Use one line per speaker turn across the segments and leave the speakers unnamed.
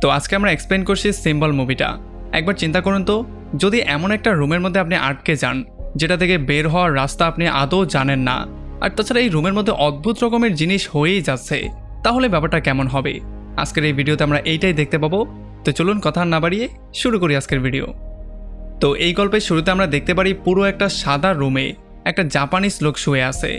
তো আজকে আমরা এক্সপ্লেন করছি সিম্বল মুভিটা একবার চিন্তা করুন তো, যদি এমন একটা রুমের মধ্যে আপনি আটকে যান, যেটা থেকে বের হওয়ার রাস্তা আপনি আদৌ জানেন না, আর তাছাড়া এই রুমের মধ্যে অদ্ভুত রকমের জিনিস হয়েই যাচ্ছে, তাহলে ব্যাপারটা কেমন হবে? আজকের এই ভিডিওতে আমরা এইটাই দেখতে পাবো। তো চলুন কথা না বাড়িয়ে শুরু করি আজকের ভিডিও তো এই গল্পের শুরুতে আমরা দেখতে পারি পুরো একটা সাদা রুমে একটা জাপানিজ লোক শুয়ে আছে,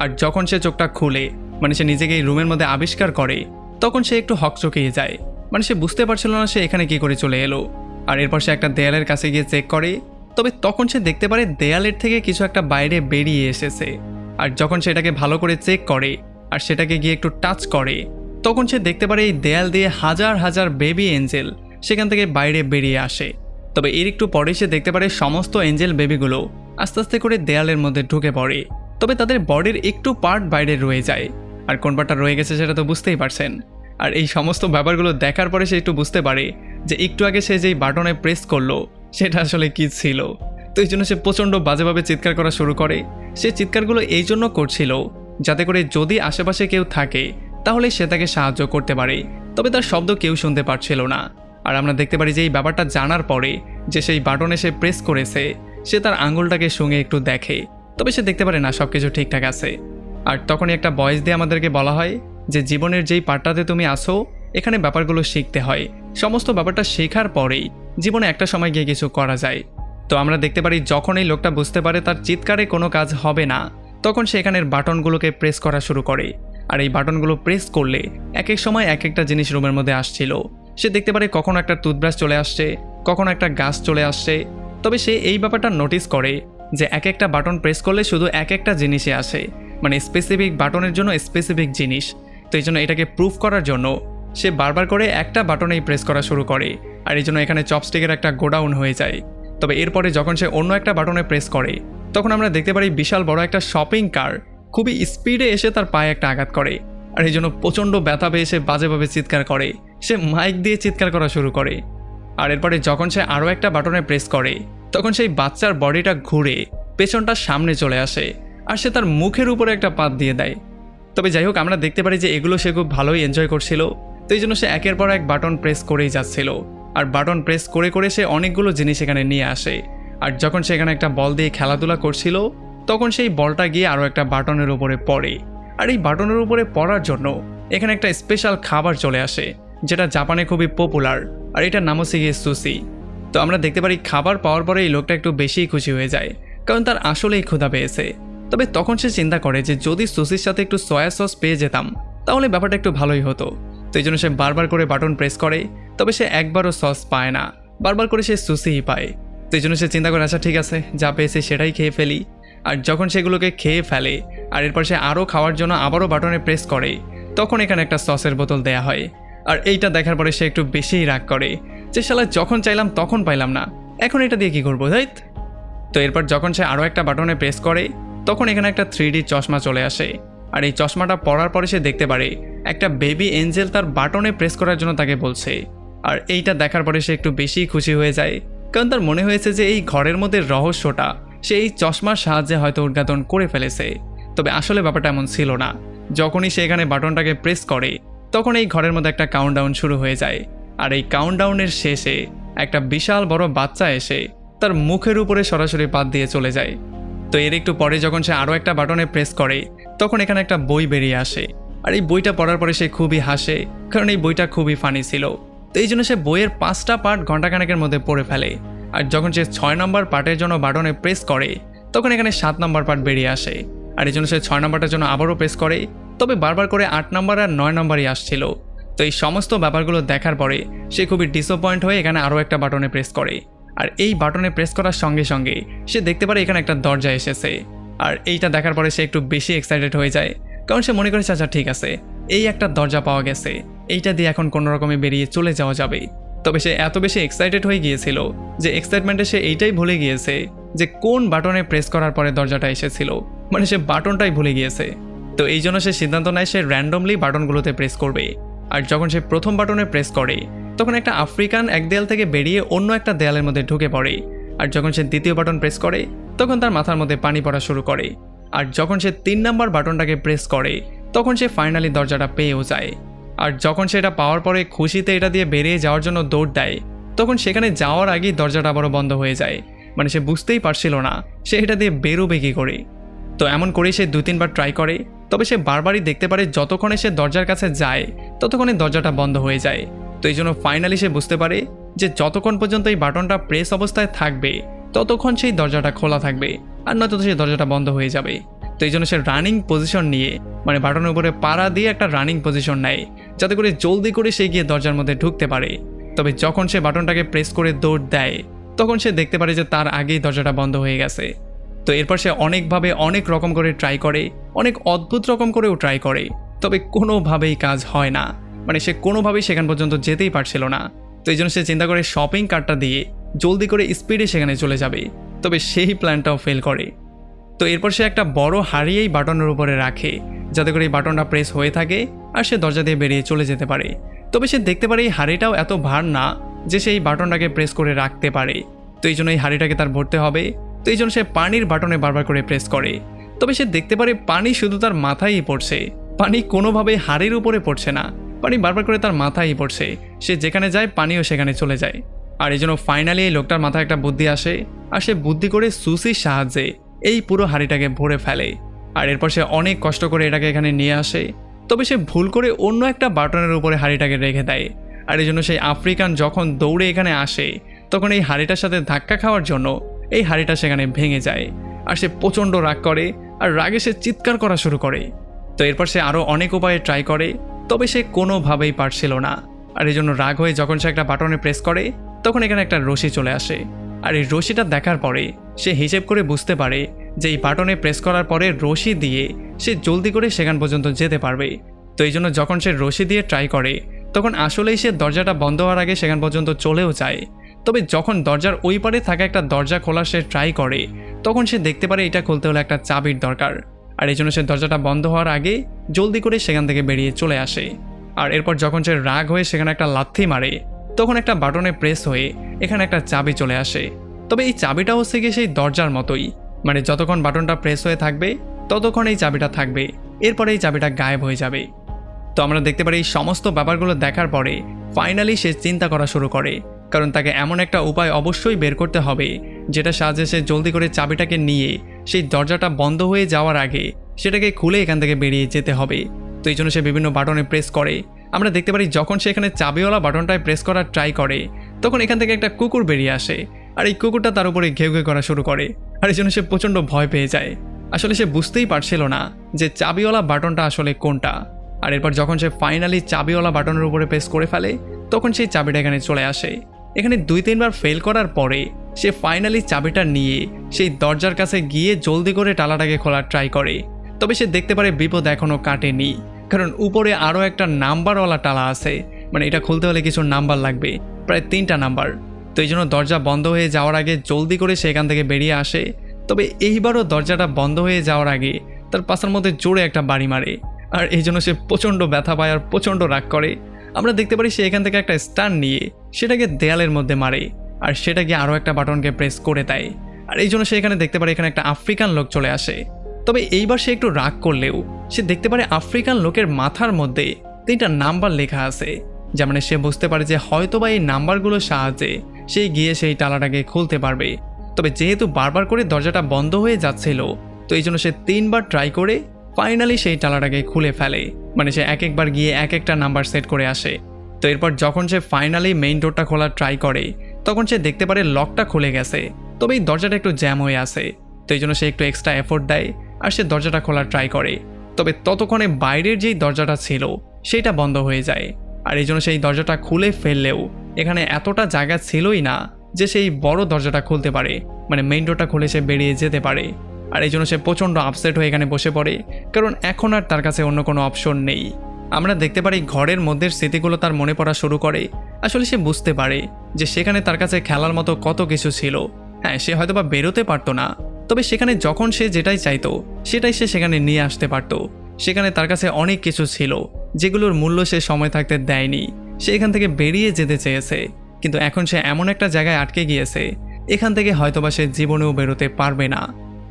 আর যখন সে চোখটা খুলে মানে সে নিজেকে এই রুমের মধ্যে আবিষ্কার করে, তখন সে একটু হকচকিয়ে যায়। মানে সে বুঝতে পারছিল না সে এখানে কি করে চলে এলো। আর এরপর সে একটা দেয়ালের কাছে গিয়ে চেক করে। তবে তখন সে দেখতে পারে দেয়ালের থেকে কিছু একটা বাইরে বেরিয়ে এসেছে। আর যখন সেটাকে ভালো করে চেক করে আর সেটাকে গিয়ে একটু টাচ করে, তখন সে দেখতে পারে এই দেয়াল দিয়ে হাজার হাজার বেবি এঞ্জেল সেখান থেকে বাইরে বেরিয়ে আসে। তবে এর একটু পরে সে দেখতে পারে সমস্ত এঞ্জেল বেবিগুলো আস্তে আস্তে করে দেয়ালের মধ্যে ঢুকে পড়ে। তবে তাদের বডির একটু পার্ট বাইরে রয়ে যায়। আর কোন পার্টটা রয়ে গেছে সেটা তো বুঝতেই পারছেন। আর এই সমস্ত ব্যাপারগুলো দেখার পরে সে একটু বুঝতে পারে যে একটু আগে সে যেই বাটনে প্রেস করল, সেটা আসলে কি ছিল। তো এই জন্য সে প্রচণ্ড বাজেভাবে চিৎকার করা শুরু করে। সে চিৎকারগুলো এই জন্য করছিল যাতে করে যদি আশেপাশে কেউ থাকে, তাহলে সে তাকে সাহায্য করতে পারে। তবে তার শব্দ কেউ শুনতে পারছিল না। আর আমরা দেখতে পারি যে এই ব্যাপারটা জানার পরে যে সেই বাটনে সে প্রেস করেছে, সে তার আঙুলটাকে শুঙে একটু দেখে। তবে সে দেখতে পারে না সব কিছু ঠিকঠাক আছে। আর তখনই একটা বয়স দিয়ে আমাদেরকে বলা হয় যে জীবনের যেই পার্টটাতে তুমি আসো, এখানে ব্যাপারগুলো শিখতে হয়। সমস্ত ব্যাপারটা শেখার পরেই জীবনে একটা সময় গিয়ে কিছু করা যায়। তো আমরা দেখতে পারি, যখন এই লোকটা বুঝতে পারে তার চিৎকারে কোনো কাজ হবে না, তখন সে এখানের বাটনগুলোকে প্রেস করা শুরু করে। আর এই বাটনগুলো প্রেস করলে এক এক সময় এক একটা জিনিস রুমের মধ্যে আসছিল। সে দেখতে পারে কখনো একটা টুথব্রাশ চলে আসছে, কখনো একটা গাছ চলে আসছে। তবে সে এই ব্যাপারটা নোটিস করে যে এক একটা বাটন প্রেস করলে শুধু এক একটা জিনিসে আসে। মানে স্পেসিফিক বাটনের জন্য স্পেসিফিক জিনিস। তো এই জন্য এটাকে প্রুফ করার জন্য সে বারবার করে একটা বাটনেই প্রেস করা শুরু করে, আর এই জন্য এখানে চপস্টিকের একটা গোডাউন হয়ে যায়। তবে এরপরে যখন সে অন্য একটা বাটনে প্রেস করে, তখন আমরা দেখতে পারি বিশাল বড় একটা শপিং কার খুবই স্পিডে এসে তার পায়ে একটা আঘাত করে, আর এই জন্য প্রচণ্ড ব্যথা পেয়ে সে বাজেভাবে চিৎকার করে, সে মাইক দিয়ে চিৎকার করা শুরু করে। আর এরপরে যখন সে আরও একটা বাটনে প্রেস করে, তখন সেই বাচ্চার বডিটা ঘুরে, পেছনটা সামনে চলে আসে, আর সে তার মুখের উপরে একটা পাত দিয়ে দেয়। তবে যাই হোক, আমরা দেখতে পারি যে এগুলো সে খুব ভালোই এনজয় করছিল। তো এই জন্য সে একের পর এক বাটন প্রেস করেই যাচ্ছিল। আর বাটন প্রেস করে করে সে অনেকগুলো জিনিস এখানে নিয়ে আসে। আর যখন সে এখানে একটা বল দিয়ে খেলাধুলা করছিল, তখন সেই বলটা গিয়ে আরও একটা বাটনের উপরে পড়ে। আর এই বাটনের উপরে পড়ার জন্য এখানে একটা স্পেশাল খাবার চলে আসে, যেটা জাপানে খুবই পপুলার আর এটার নাম হচ্ছে গিয়ে সুসি তো আমরা দেখতে পারি খাবার পাওয়ার পরে এই লোকটা একটু বেশিই খুশি হয়ে যায়, কারণ তার আসলেই ক্ষুধা পেয়েছে। তবে তখন সে চিন্তা করে যে যদি সুসির সাথে একটু সয়া সস পেয়ে যেতাম, তাহলে ব্যাপারটা একটু ভালোই হতো। এই জন্য সে বারবার করে বাটন প্রেস করে, তবে সে একবারও সস পায় না। বারবার করে সে সুসিই পায়। এই জন্য সে চিন্তা করে আচ্ছা ঠিক আছে, যা পেয়েছে সেটাই খেয়ে ফেলি। আর যখন সেগুলোকে খেয়ে ফেলে, আর এরপর সে আরও খাওয়ার জন্য আবারও বাটনে প্রেস করে, তখন এখানে একটা সসের বোতল দেয়া হয়। আর এইটা দেখার পরে সে একটু বেশিই রাগ করে যে, শালা, যখন চাইলাম তখন পাইলাম না। এখন এটা দিয়ে কি করব তাই তো এরপর যখন সে আরও একটা বাটনে প্রেস করে তখন এখানে একটা থ্রি চশমা চলে আসে। আর এই চশমাটা পরার পরে সে দেখতে পারে, একটা বেবি এঞ্জেল তার বাটনে প্রেস করার জন্য তাকে বলছে। আর এইটা দেখার পরে সে একটু বেশি খুশি হয়ে যায়, কারণ তার মনে হয়েছে যে এই ঘরের মধ্যে রহস্যটা, সে এই চশমার সাহায্যে হয়তো উদ্ঘাটন করে ফেলেছে। তবে আসলে ব্যাপারটা এমন ছিল না। যখনই সে এখানে বাটনটাকে প্রেস করে, তখন এই ঘরের মধ্যে একটা কাউন্টডাউন শুরু হয়ে যায়। আর এই কাউন্টডাউনের শেষে একটা বিশাল বড় বাচ্চা এসে তার মুখের উপরে সরাসরি পাত দিয়ে চলে যায়। তো এর একটু পরে যখন সে আরও একটা বাটনে প্রেস করে, তখন এখানে একটা বই বেরিয়ে আসে। আর এই বইটা পড়ার পরে সে খুবই হাসে, কারণ এই বইটা খুবই ফানি ছিল। তো এই জন্য সে বইয়ের পাঁচটা পার্ট ঘন্টাখানেকের মধ্যে পড়ে ফেলে। আর যখন সে ছয় নম্বর পার্টের জন্য বাটনে প্রেস করে, তখন এখানে সাত নম্বর পার্ট বেরিয়ে আসে। আর এই জন্য সে ছয় নম্বরটার জন্য আবারও প্রেস করে, তবে বারবার করে আট নম্বর আর নয় নম্বরই আসছিল। তো এই সমস্ত ব্যাপারগুলো দেখার পরে সে খুবই ডিসঅপয়েন্ট হয়ে এখানে আরও একটা বাটনে প্রেস করে। আর এই বাটনে প্রেস করার সঙ্গে সঙ্গে সে দেখতে পারে এখানে একটা দরজা এসেছে। আর এইটা দেখার পরে সে একটু বেশি এক্সাইটেড হয়ে যায়, কারণ সে মনে করেছে আচ্ছা ঠিক আছে, এই একটা দরজা পাওয়া গেছে, এইটা দিয়ে এখন কোনো রকমে বেরিয়ে চলে যাওয়া যাবে। তবে সে এত বেশি এক্সাইটেড হয়ে গিয়েছিল যে এক্সাইটমেন্টে সে এইটাই ভুলে গিয়েছে যে কোন বাটনে প্রেস করার পরে দরজাটা এসেছিল। মানে সে বাটনটাই ভুলে গিয়েছে। তো এই জন্য সে সিদ্ধান্ত নেয় সে র্যান্ডমলি বাটনগুলোতে প্রেস করবে। আর যখন সে প্রথম বাটনে প্রেস করে তখন একটা আফ্রিকান এক দেয়াল থেকে বেরিয়ে অন্য একটা দেয়ালের মধ্যে ঢুকে পড়ে। আর যখন সে দ্বিতীয় বাটন প্রেস করে, তখন তার মাথার মধ্যে পানি পড়া শুরু করে। আর যখন সে তিন নাম্বার বাটনটাকে প্রেস করে, তখন সে ফাইনালি দরজাটা পেয়েও যায়। আর যখন সে এটা পাওয়ার পরে খুশিতে এটা দিয়ে বেরিয়ে যাওয়ার জন্য দৌড় দেয়, তখন সেখানে যাওয়ার আগেই দরজাটা আবারও বন্ধ হয়ে যায়। মানে সে বুঝতেই পারছিল না সে এটা দিয়ে বেরোবে কী করে। তো এমন করেই সে দু তিনবার ট্রাই করে, তবে সে বারবারই দেখতে পারে যতক্ষণে সে দরজার কাছে যায়, ততক্ষণে দরজাটা বন্ধ হয়ে যায়। তো এই জন্য ফাইনালি সে বুঝতে পারে যে যতক্ষণ পর্যন্ত এই বাটনটা প্রেস অবস্থায় থাকবে, ততক্ষণ সেই দরজাটা খোলা থাকবে আর নয়তো সেই দরজাটা বন্ধ হয়ে যাবে। তো এই জন্য সে রানিং পজিশন নিয়ে মানে বাটনের উপরে পাড়া দিয়ে একটা রানিং পজিশন নেয়, যাতে করে জলদি করে সে গিয়ে দরজার মধ্যে ঢুকতে পারে। তবে যখন সে বাটনটাকে প্রেস করে দৌড় দেয়, তখন সে দেখতে পারে যে তার আগেই দরজাটা বন্ধ হয়ে গেছে। তো এরপর সে অনেকভাবে অনেক রকম করে ট্রাই করে, অনেক অদ্ভুত রকম করেও ট্রাই করে, তবে কোনোভাবেই কাজ হয় না। মানে সে কোনোভাবেই সেখান পর্যন্ত যেতেই পারছিল না। তো এই জন্য সে চিন্তা করে শপিং কার্টটা দিয়ে জলদি করে স্পিডে সেখানে চলে যাবে। তবে সেই প্ল্যানটাও ফেল করে। তো এরপর সে একটা বড় হাড়িয়েই বাটনের উপরে রাখে, যাতে করে এই বাটনটা প্রেস হয়ে থাকে আর সে দরজা দিয়ে বেরিয়ে চলে যেতে পারে। তবে সে দেখতে পারে এই হাড়িটাও এত ভার না যে সেই বাটনটাকে প্রেস করে রাখতে পারে। তো এই জন্য এই হাড়িটাকে তার ভরতে হবে। তো এই জন্য সে পানির বাটনে বারবার করে প্রেস করে। তবে সে দেখতে পারে পানি শুধু তার মাথায়ই পড়ছে। পানি কোনোভাবে হাড়ির উপরে পড়ছে না। পানি বারবার করে তার মাথায় পড়ছে। সে যেখানে যায়, পানিও সেখানে চলে যায়। আর এই জন্য ফাইনালি এই লোকটার মাথায় একটা বুদ্ধি আসে, আর সে বুদ্ধি করে সুসির সাহায্যে এই পুরো হাড়িটাকে ভরে ফেলে। আর এরপর সে অনেক কষ্ট করে এটাকে এখানে নিয়ে আসে। তবে সে ভুল করে অন্য একটা বাটনের উপরে হাড়িটাকে রেখে দেয়। আর এই জন্য সেই আফ্রিকান যখন দৌড়ে এখানে আসে, তখন এই হাড়িটার সাথে ধাক্কা খাওয়ার জন্য এই হাড়িটা সেখানে ভেঙে যায়। আর সে প্রচণ্ড রাগ করে, আর রাগে সে চিৎকার করা শুরু করে। তো এরপর সে আরও অনেক উপায়ে ট্রাই করে। তবে সে কোনোভাবেই পারছিল না। আর এই জন্য রাগ হয়ে যখন সে একটা বাটনে প্রেস করে, তখন এখানে একটা রশি চলে আসে। আর এই রশিটা দেখার পরে, সে হিসেব করে বুঝতে পারে যে এই বাটনে প্রেস করার পরে রশি দিয়ে সে জলদি করে সেখান পর্যন্ত যেতে পারবে। তো এই জন্য যখন সে রশি দিয়ে ট্রাই করে, তখন আসলেই সে দরজাটা বন্ধ হওয়ার আগে সেখান পর্যন্ত চলেও যায়। তবে যখন দরজার ওই পারে থাকা একটা দরজা খোলা সে ট্রাই করে, তখন সে দেখতে পারে এটা খুলতে হলে একটা চাবির দরকার। আর এই জন্য সে দরজাটা বন্ধ হওয়ার আগে জলদি করে সেখান থেকে বেরিয়ে চলে আসে। আর এরপর যখন সে রাগ হয়ে সেখানে একটা লাথি মারে, তখন একটা বাটনে প্রেস হয়ে এখানে একটা চাবি চলে আসে। তবে এই চাবিটা হচ্ছে গিয়ে সেই দরজার মতোই। মানে যতক্ষণ বাটনটা প্রেস হয়ে থাকবে, ততক্ষণ এই চাবিটা থাকবে। এরপরে এই চাবিটা গায়েব হয়ে যাবে। তো আমরা দেখতে পারি এই সমস্ত ব্যাপারগুলো দেখার পরে ফাইনালি সে চিন্তা করা শুরু করে। কারণ তাকে এমন একটা উপায় অবশ্যই বের করতে হবে যেটা সাহায্যে সে জলদি করে চাবিটাকে নিয়ে সেই দরজাটা বন্ধ হয়ে যাওয়ার আগে সেটাকে খুলে এখান থেকে বেরিয়ে যেতে হবে। তো এই জন্য সে বিভিন্ন বাটনে প্রেস করে। আমরা দেখতে পারি যখন সে এখানে চাবিওয়ালা বাটনটায় প্রেস করার ট্রাই করে, তখন এখান থেকে একটা কুকুর বেরিয়ে আসে আর এই কুকুরটা তার উপরে ঘেউ ঘেউ করা শুরু করে আর এই জন্য সে প্রচণ্ড ভয় পেয়ে যায়। আসলে সে বুঝতেই পারছিল না যে চাবিওয়ালা বাটনটা আসলে কোনটা। আর এরপর যখন সে ফাইনালি চাবিওয়ালা বাটনের উপরে প্রেস করে ফেলে, তখন সেই চাবিটা এখানে চলে আসে। এখানে দুই তিনবার ফেল করার পরে সে ফাইনালি চাবিটা নিয়ে সেই দরজার কাছে গিয়ে জলদি করে টালাটাকে খোলার ট্রাই করে। তবে সে দেখতে পারে বিপদ এখনও কাটেনি, কারণ উপরে আরও একটা নাম্বারওয়ালা টালা আছে। মানে এটা খুলতে হলে কিছু নাম্বার লাগবে, প্রায় তিনটা নাম্বার। তো এই জন্য দরজা বন্ধ হয়ে যাওয়ার আগে জলদি করে সেখান থেকে বেরিয়ে আসে। তবে এইবারও দরজাটা বন্ধ হয়ে যাওয়ার আগে তার পাশার মধ্যে জোরে একটা বাড়ি মারে, আর এই জন্য সে প্রচণ্ড ব্যথা পায় আর প্রচণ্ড রাগ করে। আমরা দেখতে পারি সে এখান থেকে একটা স্টান নিয়ে সেটাকে দেয়ালের মধ্যে মারে, আর সেটাকে আরও একটা বাটনকে প্রেস করে দেয়। আর এই জন্য সে এখানে দেখতে পারে এখানে একটা আফ্রিকান লোক চলে আসে। তবে এইবার সে একটু রাগ করলেও সে দেখতে পারে আফ্রিকান লোকের মাথার মধ্যে তিনটা নাম্বার লেখা আছে যেমন সে বুঝতে পারে যে হয়তোবা এই নাম্বারগুলোর সাহায্যে সে গিয়ে সেই টালাটাকে খুলতে পারবে। তবে যেহেতু বারবার করে দরজাটা বন্ধ হয়ে যাচ্ছিল, তো এই জন্য সে তিনবার ট্রাই করে ফাইনালি সেই টালাটাকে খুলে ফেলে। মানে সে এক একবার গিয়ে এক একটা নাম্বার সেট করে আসে। তো এরপর যখন সে ফাইনালি মেইন ডোরটা খোলার ট্রাই করে, তখন সে দেখতে পারে লকটা খুলে গেছে। তবে এই দরজাটা একটু জ্যাম হয়ে আসে তো এই জন্য সে একটু এক্সট্রা এফোর্ট দেয় আর সে দরজাটা খোলার ট্রাই করে। তবে ততক্ষণে বাইরের যেই দরজাটা ছিল, সেটা বন্ধ হয়ে যায়। আর এই জন্য সেই দরজাটা খুলে ফেললেও এখানে এতটা জায়গা ছিলই না যে সেই বড় দরজাটা খুলতে পারে। মানে মেইন ডোরটা খুলে সে বেরিয়ে যেতে পারে। আর এই জন্য সে প্রচণ্ড আপসেট হয়ে এখানে বসে পড়ে, কারণ এখন আর তার কাছে অন্য কোনো অপশন নেই। আমরা দেখতে পারি ঘরের মধ্যের স্মৃতিগুলো তার মনে পড়া শুরু করে। আসলে সে বুঝতে পারে যে সেখানে তার কাছে খেলার মতো কত কিছু ছিল। হ্যাঁ সে হয়তো বা বেরোতে পারতো না, তবে সেখানে যখন সে যেটাই চাইতো, সেটাই সে সেখানে নিয়ে আসতে পারত। সেখানে তার কাছে অনেক কিছু ছিল, যেগুলোর মূল্য সে সময় থাকতে দেয়নি। সে এখান থেকে বেরিয়ে যেতে চেয়েছে, কিন্তু এখন সে এমন একটা জায়গায় আটকে গিয়েছে, এখান থেকে হয়তোবা সে জীবনেও বেরোতে পারবে না।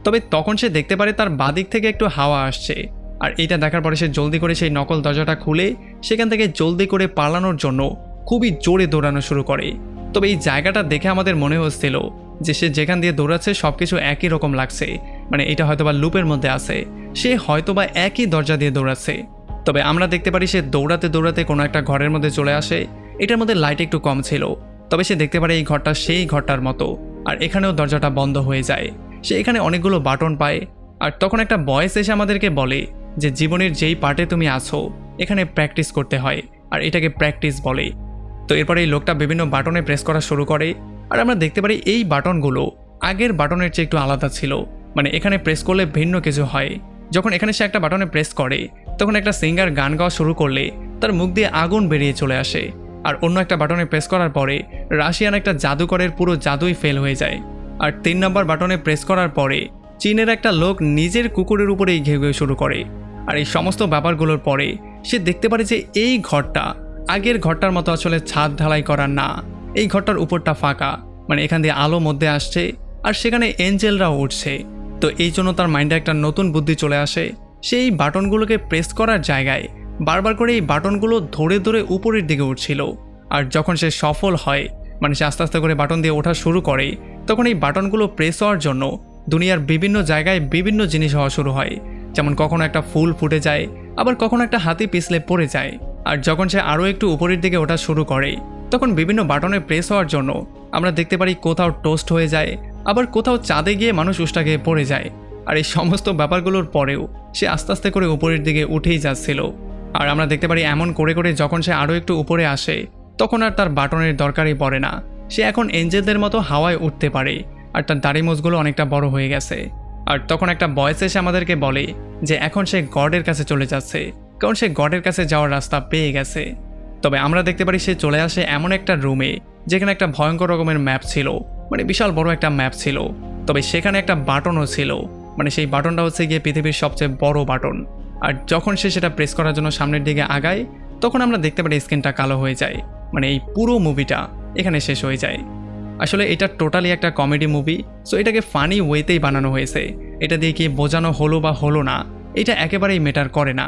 তবে তখন সে দেখতে পারে তার বাদিক থেকে একটু হাওয়া আসছে। আর এটা দেখার পরে সে জলদি করে সেই নকল দরজাটা খুলে সেখান থেকে জলদি করে পালানোর জন্য খুবই জোরে দৌড়ানো শুরু করে। তবে এই জায়গাটা দেখে আমাদের মনে হচ্ছিল যে সে যেখান দিয়ে দৌড়াচ্ছে সব কিছু একই রকম লাগছে। মানে এটা হয়তোবা লুপের মধ্যে আছে। সে হয়তোবা একই দরজা দিয়ে দৌড়াচ্ছে। তবে আমরা দেখতে পারি সে দৌড়াতে দৌড়াতে কোনো একটা ঘরের মধ্যে চলে আসে। এটার মধ্যে লাইট একটু কম ছিল। তবে সে দেখতে পারে এই ঘরটা সেই ঘরটার মতো। আর এখানেও দরজাটা বন্ধ হয়ে যায়। সে এখানে অনেকগুলো বাটন পায়। আর তখন একটা বয়স এসে আমাদেরকে বলে যে জীবনের যেই পার্টে তুমি আছো, এখানে প্র্যাকটিস করতে হয়, আর এটাকে প্র্যাকটিস বলে। তো এরপরে এই লোকটা বিভিন্ন বাটনে প্রেস করা শুরু করে, আর আমরা দেখতে পারি এই বাটনগুলো আগের বাটনের চেয়ে একটু আলাদা ছিল। মানে এখানে প্রেস করলে ভিন্ন কিছু হয়। যখন এখানে সে একটা বাটনে প্রেস করে, তখন একটা সিঙ্গার গান গাওয়া শুরু করলে তার মুখ দিয়ে আগুন বেরিয়ে চলে আসে। আর অন্য একটা বাটনে প্রেস করার পরে রাশিয়ান একটা জাদুকরের পুরো জাদুই ফেল হয়ে যায়। আর তিন নম্বর বাটনে প্রেস করার পরে চীনের একটা লোক নিজের কুকুরের উপরেই ঘেউ ঘেউ শুরু করে। আর এই সমস্ত ব্যাপারগুলোর পরে সে দেখতে পারে যে এই ঘরটা আগের ঘরটার মতো আসলে ছাদ ঢালাই করা না। এই ঘরটার উপরটা ফাঁকা মানে এখান দিয়ে আলো মধ্যে আসছে আর সেখানে এঞ্জেলরাও উঠছে। তো এই জন্য তার মাইন্ডে একটা নতুন বুদ্ধি চলে আসে। সেই বাটনগুলোকে প্রেস করার জায়গায় বারবার করে এই বাটনগুলো ধরে ধরে উপরের দিকে উঠছিল। আর যখন সে সফল হয় মানে সে আস্তে আস্তে করে বাটন দিয়ে ওঠা শুরু করে তখন এই বাটনগুলো প্রেস হওয়ার জন্য দুনিয়ার বিভিন্ন জায়গায় বিভিন্ন জিনিস হওয়া শুরু হয়। যেমন কখনো একটা ফুল ফুটে যায়, আবার কখনো একটা হাতি পিছলে পড়ে যায়। আর যখন সে আরও একটু উপরের দিকে ওঠা শুরু করে, তখন বিভিন্ন বাটনে প্রেস হওয়ার জন্য আমরা দেখতে পারি কোথাও টোস্ট হয়ে যায়, আবার কোথাও চাঁদে গিয়ে মানুষ উষ্টা পড়ে যায়। আর এই সমস্ত ব্যাপারগুলোর পরেও সে আস্তে আস্তে করে উপরের দিকে উঠেই যাচ্ছিল। আর আমরা দেখতে পারি এমন করে করে যখন সে আরও একটু উপরে আসে, তখন আর তার বাটনের দরকারই পড়ে না। সে এখন এঞ্জেলদের মতো হাওয়ায় উঠতে পারে। আর তার দাড়ি মোজগুলো অনেকটা বড় হয়ে গেছে। আর তখন একটা বয়স এসে আমাদেরকে বলে যে এখন সে গডের কাছে চলে যাচ্ছে। কারণ সে গডের কাছে যাওয়ার রাস্তা পেয়ে গেছে। তবে আমরা দেখতে পারি সে চলে আসে এমন একটা রুমে, যেখানে একটা ভয়ঙ্কর রকমের ম্যাপ ছিল। মানে বিশাল বড় একটা ম্যাপ ছিল। তবে সেখানে একটা বাটনও ছিল। মানে সেই বাটনটা হচ্ছে গিয়ে পৃথিবীর সবচেয়ে বড় বাটন। আর যখন সে সেটা প্রেস করার জন্য সামনের দিকে আগায়, তখন আমরা দেখতে পারি স্ক্রিনটা কালো হয়ে যায়। মানে এই পুরো মুভিটা এখানে শেষ হয়ে যায়। আসলে এটা টোটালি একটা কমেডি মুভি সো এটাকে ফানি ওয়েতেই বানানো হয়েছে। এটা দিয়ে কি বোঝানো হলো বা হলো না, এটা একেবারেই মেটার করে না।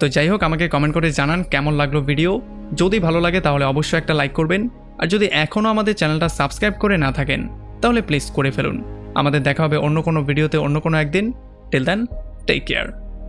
তো যাই হোক, আমাকে কমেন্ট করে জানান কেমন লাগল ভিডিও যদি ভালো লাগে তাহলে অবশ্যই একটা লাইক করবেন। আর যদি এখনও আমাদের চ্যানেলটা সাবস্ক্রাইব করে না থাকেন, তাহলে প্লিজ করে ফেলুন। আমাদের দেখা হবে অন্য কোনো ভিডিওতে অন্য কোনো একদিন। Till then take care